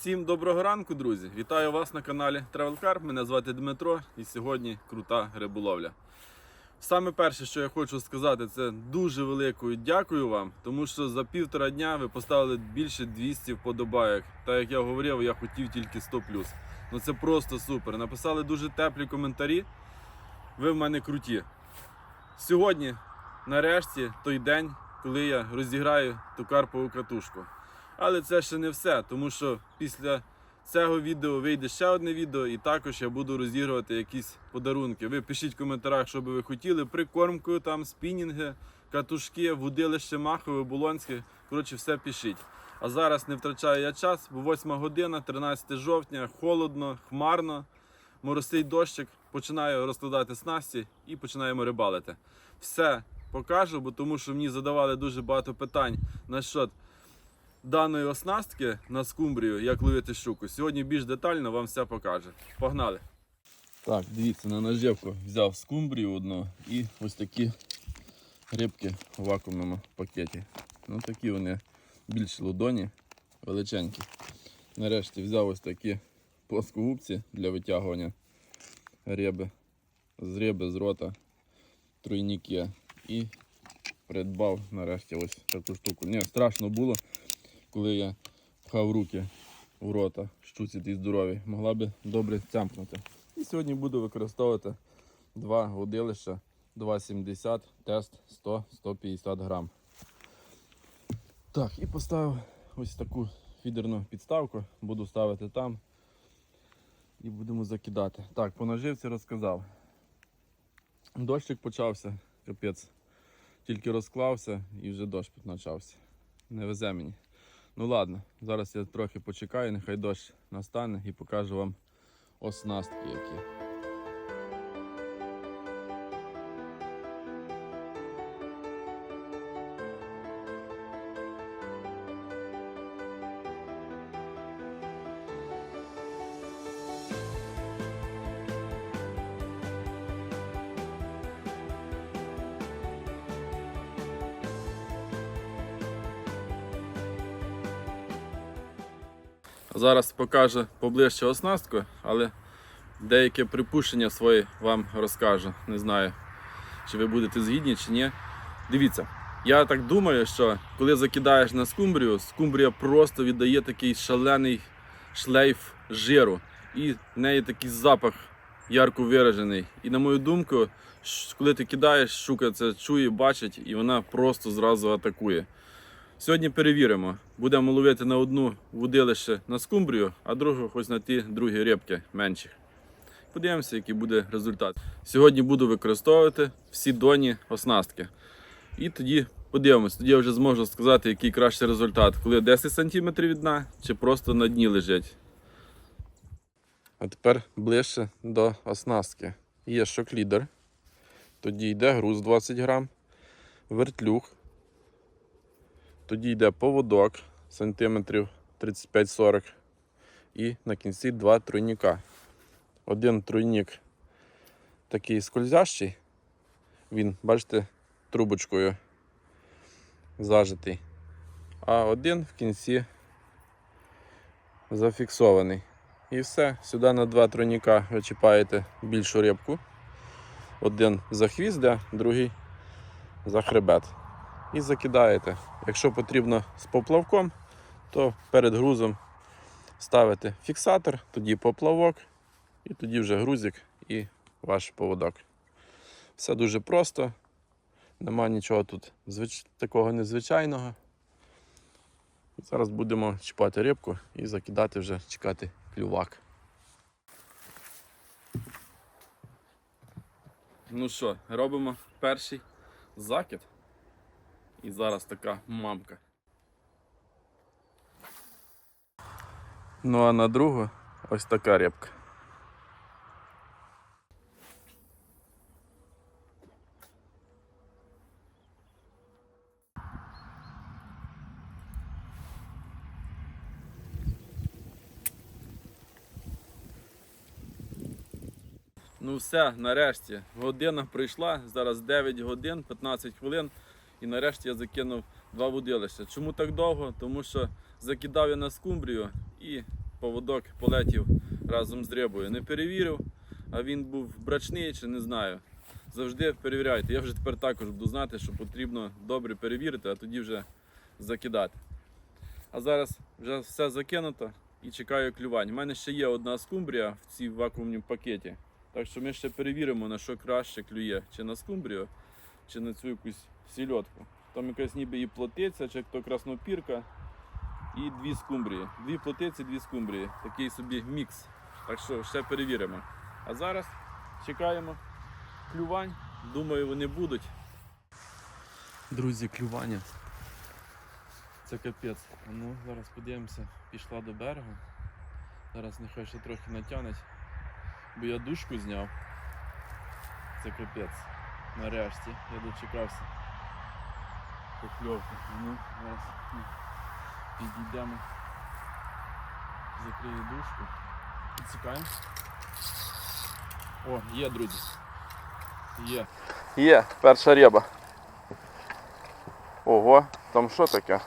Всім доброго ранку, друзі! Вітаю вас на каналі Travel Car. Мене звати Дмитро і сьогодні крута риболовля. Саме перше, що я хочу сказати, це дуже великою дякую вам, тому що за півтора дня ви поставили більше 200 вподобайок. Та як я говорив, я хотів тільки 100 Ну це просто супер. Написали дуже теплі коментарі. Ви в мене круті. Сьогодні, нарешті, той день, коли я розіграю ту карпову катушку. Але це ще не все, тому що після цього відео вийде ще одне відео, і також я буду розігрувати якісь подарунки. Ви пишіть в коментарях, що би ви хотіли. Прикормку, там, спінінги, катушки, вудилище махове, болонське. Коротше, все пишіть. А зараз не втрачаю я час, бо 8 година, 13 жовтня, холодно, хмарно, моросить дощик. Починаю розкладати снасті і починаємо рибалити. Все покажу, бо тому що мені задавали дуже багато питань на що даної оснастки на скумбрію, як ловити щуку. Сьогодні більш детально вам все покаже. Погнали! Так, дивіться, на наживку взяв скумбрію одну і ось такі рибки в вакуумному пакеті. Ну такі вони більш ладоні, величенькі. Нарешті взяв ось такі плоскогубці для витягування риби. З риби, з рота, тройніки. І придбав нарешті ось таку штуку. Ні, страшно було коли я пхав руки у рота, щуці ті здорові, могла би добре цямкнути. І сьогодні буду використовувати два водилища 2,70 тест 100-150 грам. Так, і поставив ось таку фідерну підставку, буду ставити там і будемо закидати. Так, по наживці розказав. Дощик почався, капець. Тільки розклався і вже дощ почався. Не везе мені. Ну ладно, зараз я трохи почекаю, нехай дощ настане і покажу вам оснастки які. Зараз покажу поближче оснастку, але деяке припущення свої вам розкажу. Не знаю, чи ви будете згідні, чи ні. Дивіться, я так думаю, що коли закидаєш на скумбрію, скумбрія просто віддає такий шалений шлейф жиру. І в неї такий запах ярко виражений. І на мою думку, коли ти кидаєш, щука це чує, бачить, і вона просто зразу атакує. Сьогодні перевіримо. Будемо ловити на одну вудилище на скумбрію, а другу ось на ті другі рибки менші. Подивимося, який буде результат. Сьогодні буду використовувати всі доні оснастки. І тоді подивимось, тоді я вже зможу сказати, який кращий результат, коли 10 см від дна чи просто на дні лежить. А тепер ближче до оснастки. Є шок-лідер. Тоді йде груз 20 грам, вертлюг. Тоді йде поводок сантиметрів 35-40 і на кінці два тройніка. Один тройнік такий скользящий, він, бачите, трубочкою зажитий, а один в кінці зафіксований. І все, сюди на два тройніка ви чіпаєте більшу рибку. Один за хвіст, де, другий за хребет і закидаєте. Якщо потрібно з поплавком, то перед грузом ставите фіксатор, тоді поплавок, і тоді вже грузик і ваш поводок. Все дуже просто, нема нічого тут такого незвичайного. Зараз будемо чіпати рибку і закидати вже чекати клювак. Ну що, робимо перший закид. І зараз така мамка. Ну а на другу ось така репка. Ну все, нарешті. Година прийшла, зараз 9 годин, 15 хвилин. І нарешті я закинув два водилища. Чому так довго? Тому що закидав я на скумбрію і поводок полетів разом з рибою. Не перевірив, а він був брачний чи не знаю. Завжди перевіряйте. Я вже тепер також буду знати, що потрібно добре перевірити, а тоді вже закидати. А зараз вже все закинуто і чекаю клювань. У мене ще є одна скумбрія в цій вакуумному пакеті. Так що ми ще перевіримо, на що краще клює, чи на скумбрію, чи на цю якусь сільотку. Там якась ніби і плотиця, чи то краснопірка, і дві скумбрії. Дві плотиці, дві скумбрії. Такий собі мікс. Так що ще перевіримо. А зараз чекаємо клювань. Думаю, вони будуть. Друзі, клювання. Це капець. Ну, зараз подивимося, пішла до берега. Зараз нехай ще трохи натягнуть. Бо я дужку зняв. Це капець. Нарешті я дочекався. Покльовки. Ну, зараз ну, підійдемо. Закрию дужку. Підсікаємо. О, є, друзі. Є. Є, перша риба. Ого, там що таке?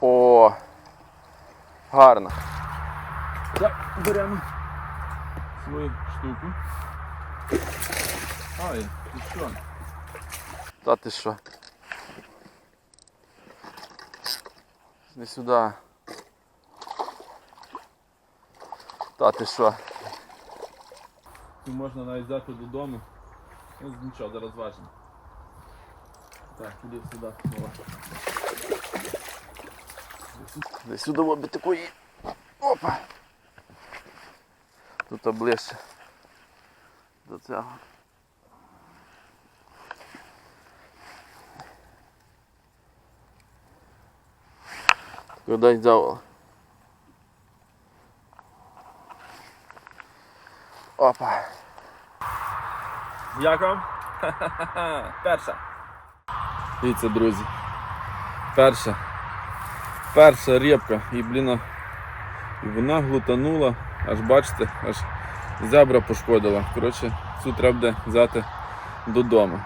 О! Гарно. Так, беремо свою штуку. Ай, ти що? Та ти що? Не сюди. Та ти що? Цю можна навіть взяти додому. Ну нічого, зараз важимо. Так, іди сюди. Давай. Десь сюди обі такої. Опа. Тут ближче. До цього. Куди взяв? Опа. Як вам? Перша. Дивіться, друзі. Перша. Перша репка. І, блін, і вона глутанула, аж бачите, аж зябра пошкодила. Коротше, цю треба буде взяти додому.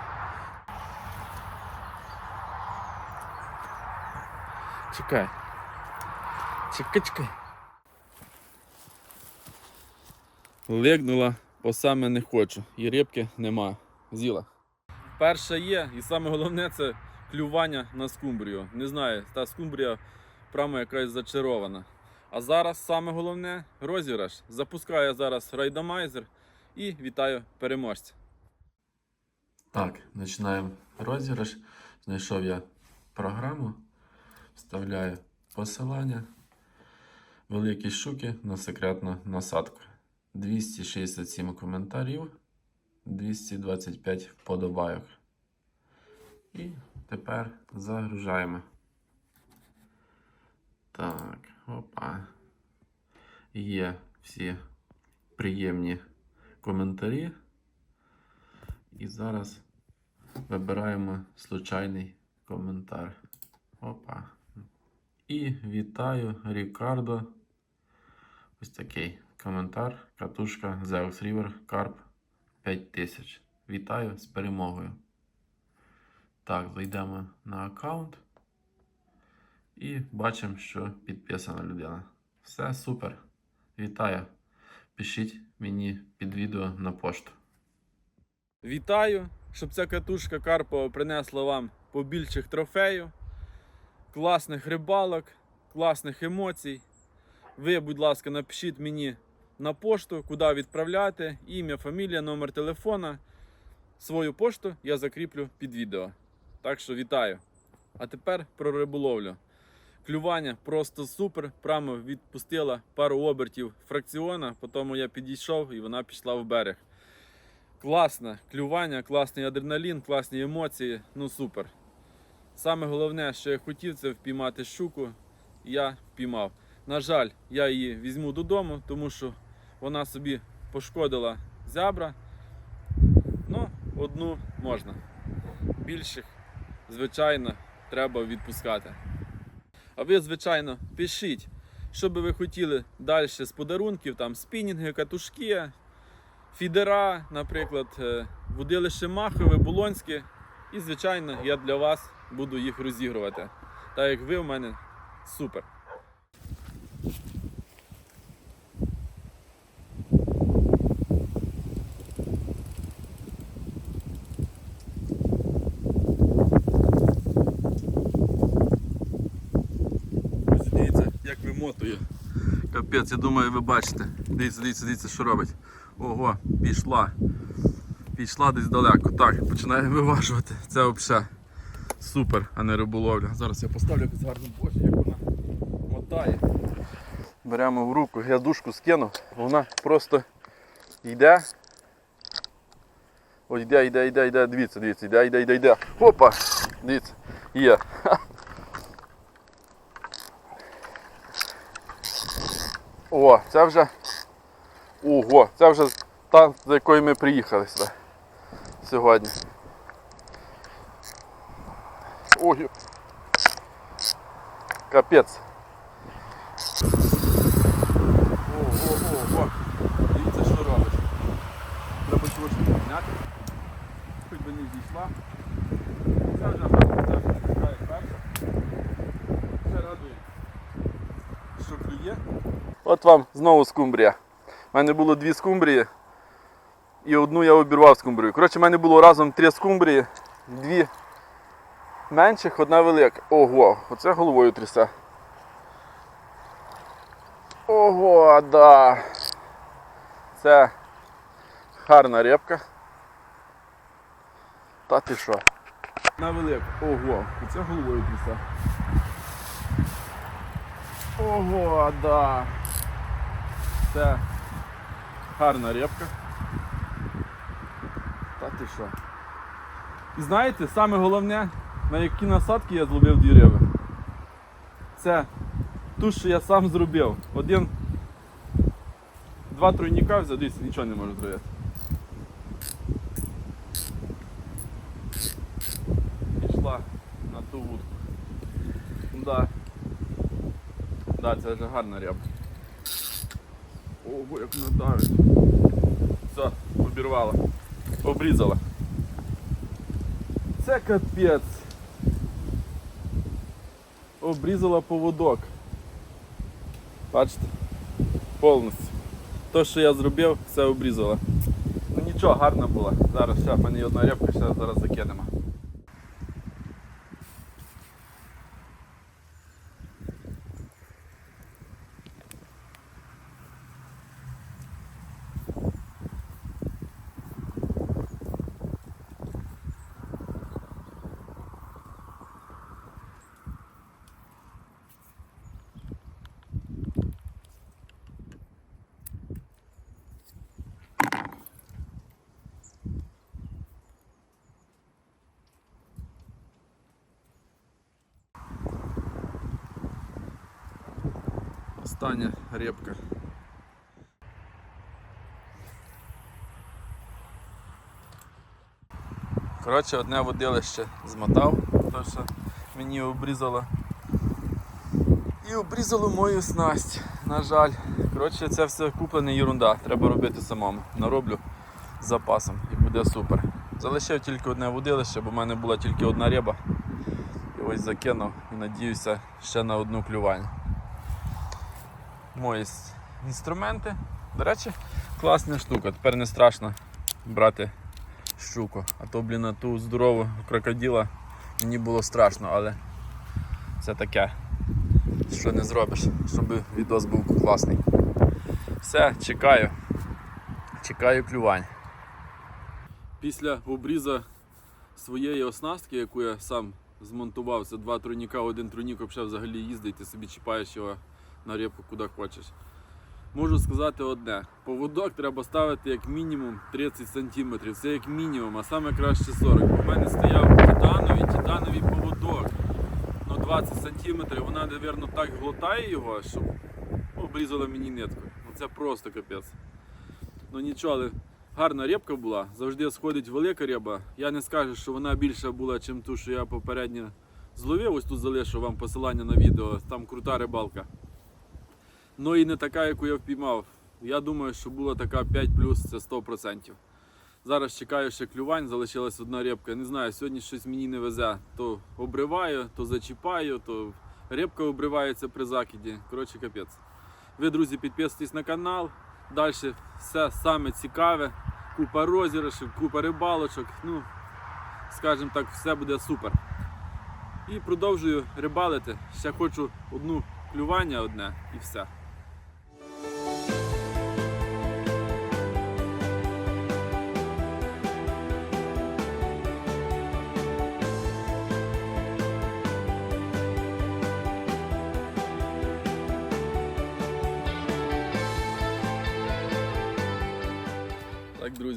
Чекай. Чекай. Лигнула, по саме не хочу. І рибки нема. З'їла. Перша є, і саме головне це клювання на скумбрію. Не знаю, та скумбрія прямо якась зачарована. А зараз саме головне розіграш. Запускаю зараз райдомайзер і вітаю переможця. Так, починаємо розіграш. Знайшов я програму, вставляю посилання. Великі щуки на секретну насадку. 267 коментарів, 225 вподобайок. І тепер загружаємо. Так, опа. Є всі приємні коментарі. І зараз вибираємо случайний коментар. Опа. І вітаю Рікардо. Ось такий коментар. Катушка Zeus River Carp 5000. Вітаю з перемогою. Так, зайдемо на аккаунт. І бачимо, що підписана людина. Все супер. Вітаю. Пишіть мені під відео на пошту. Вітаю, щоб ця катушка Карпова принесла вам побільших трофеїв, класних рибалок, класних емоцій. Ви, будь ласка, напишіть мені на пошту, куди відправляти, ім'я, фамілія, номер телефона. Свою пошту я закріплю під відео. Так що вітаю. А тепер про риболовлю. Клювання просто супер. Прямо відпустила пару обертів фракціона, потім я підійшов і вона пішла в берег. Класне клювання, класний адреналін, класні емоції. Ну супер. Саме головне, що я хотів, це впіймати щуку. Я впіймав. На жаль, я її візьму додому, тому що вона собі пошкодила зябра. Ну, одну можна. Більших, звичайно, треба відпускати. А ви, звичайно, пишіть, що би ви хотіли далі з подарунків, там спінінги, катушки, фідера, наприклад, е, водилище махове, болонське. І, звичайно, я для вас буду їх розігрувати. Так як ви в мене супер. Ось Дивіться, як. Капець, я думаю, ви бачите. Дивіться, дивіться, дивіться, що робить. Ого, пішла. Пішла десь далеко. Так, починає виважувати. Це взагалі супер, а не риболовля. Зараз я поставлю якусь гарну боже, як вона мотає. Беремо в руку, я дужку скину, вона просто йде. Ось йде, йде, йде, йде, дивіться, дивіться, йде, йде, йде, йде. Опа! Дивіться, є. О, це вже. Ого, це вже та, за якою ми приїхали сюди сьогодні. Ой. Капець. Ого, ого. Дивіться, що робиш. Треба трошки підняти. Хоч би не зійшла. Це вже перша. Це радує. Що клює? От вам знову скумбрія. У мене було дві скумбрії. І одну я обірвав скумбрію. Коротше, в мене було разом три скумбрії, дві менших, одна велика. Ого, оце головою трясе. Ого, да. Це гарна репка. Та ти що? На велику. Ого, оце головою трясе. Ого, да. Це гарна репка. Та ти що? І знаєте, саме головне, на які насадки я зловив риби. Це ту, що я сам зробив. Один. Два тройника взяв, дивіться, нічого не можу зробити. Пішла на ту вудку. Да. Да, це вже гарна ряба. Ого, як вона давить. Все, обірвала. Обрізала. Це капець. Обрізала поводок. Бачите? Повністю. То, що я зробив, все обрізала. Ну нічого, гарна була. Зараз ще в мене одна рябка, ще зараз закинемо. Остання репка. Коротше, одне водилище змотав, то що мені обрізало. І обрізало мою снасть, на жаль. Коротше, це все куплене ерунда, треба робити самому. Нароблю з запасом і буде супер. Залишив тільки одне водилище, бо в мене була тільки одна риба. І ось закинув і надіюся ще на одну клювання мої інструменти. До речі, класна штука. Тепер не страшно брати щуку. А то, блін, на ту здорову крокодила мені було страшно, але це таке, що не зробиш, щоб відос був класний. Все, чекаю. Чекаю клювань. Після обріза своєї оснастки, яку я сам змонтував, це два тройніка, один тройнік взагалі їздить, ти собі чіпаєш його на репку куди хочеш. Можу сказати одне: поводок треба ставити як мінімум 30 см. Це як мінімум, а саме краще 40. У мене стояв титановий, титановий поводок. Ну 20 см, вона, мабуть, так глотає його, що обрізала мені нитку. Ну це просто капець. Ну нічого, але гарна репка була. Завжди сходить велика риба. Я не скажу, що вона більша була, ніж ту, що я попередньо зловив. Ось тут залишу вам посилання на відео, там крута рибалка. Ну і не така, яку я впіймав. Я думаю, що була така 5 плюс, це 100%. Зараз чекаю ще клювань, залишилась одна рибка. Не знаю, сьогодні щось мені не везе. То обриваю, то зачіпаю, то рибка обривається при закиді. Коротше, капець. Ви, друзі, підписуйтесь на канал. Далі все саме цікаве. Купа розіграшів, купа рибалочок. Ну, скажімо так, все буде супер. І продовжую рибалити. Ще хочу одну клювання одне і все.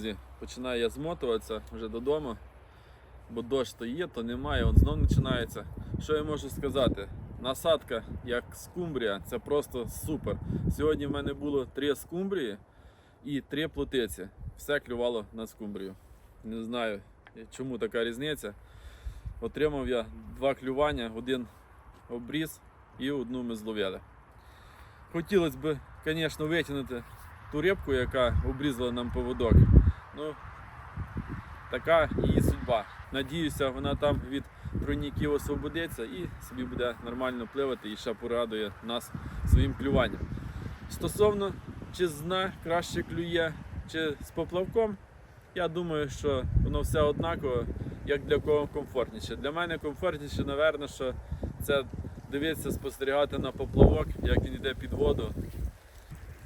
Друзі, починаю я змотуватися вже додому, бо дощ то є, то немає, от знов починається. Що я можу сказати? Насадка як скумбрія, це просто супер. Сьогодні в мене було три скумбрії і три плотиці. Все клювало на скумбрію. Не знаю, чому така різниця. Отримав я два клювання, один обріз і одну ми зловили. Хотілося б, звісно, витягнути ту рибку, яка обрізала нам поводок. Ну, така її судьба. Надіюся, вона там від тройників освободиться і собі буде нормально пливати і ще порадує нас своїм клюванням. Стосовно чи з дна краще клює, чи з поплавком, я думаю, що воно все однаково, як для кого комфортніше. Для мене комфортніше, напевно, що це дивитися, спостерігати на поплавок, як він йде під воду.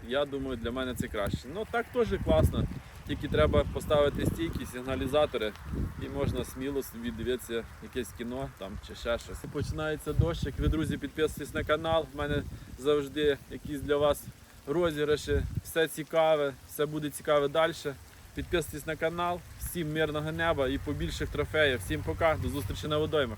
Я думаю, для мене це краще. Ну так теж класно. Тільки треба поставити стійки, сигналізатори, і можна сміло собі дивитися якесь кіно там чи ще щось. Починається дощик. Ви, друзі, підписуйтесь на канал. У мене завжди якісь для вас розіграші. Все цікаве, все буде цікаве далі. Підписуйтесь на канал. Всім мирного неба і побільших трофеїв. Всім пока, до зустрічі на водоймах.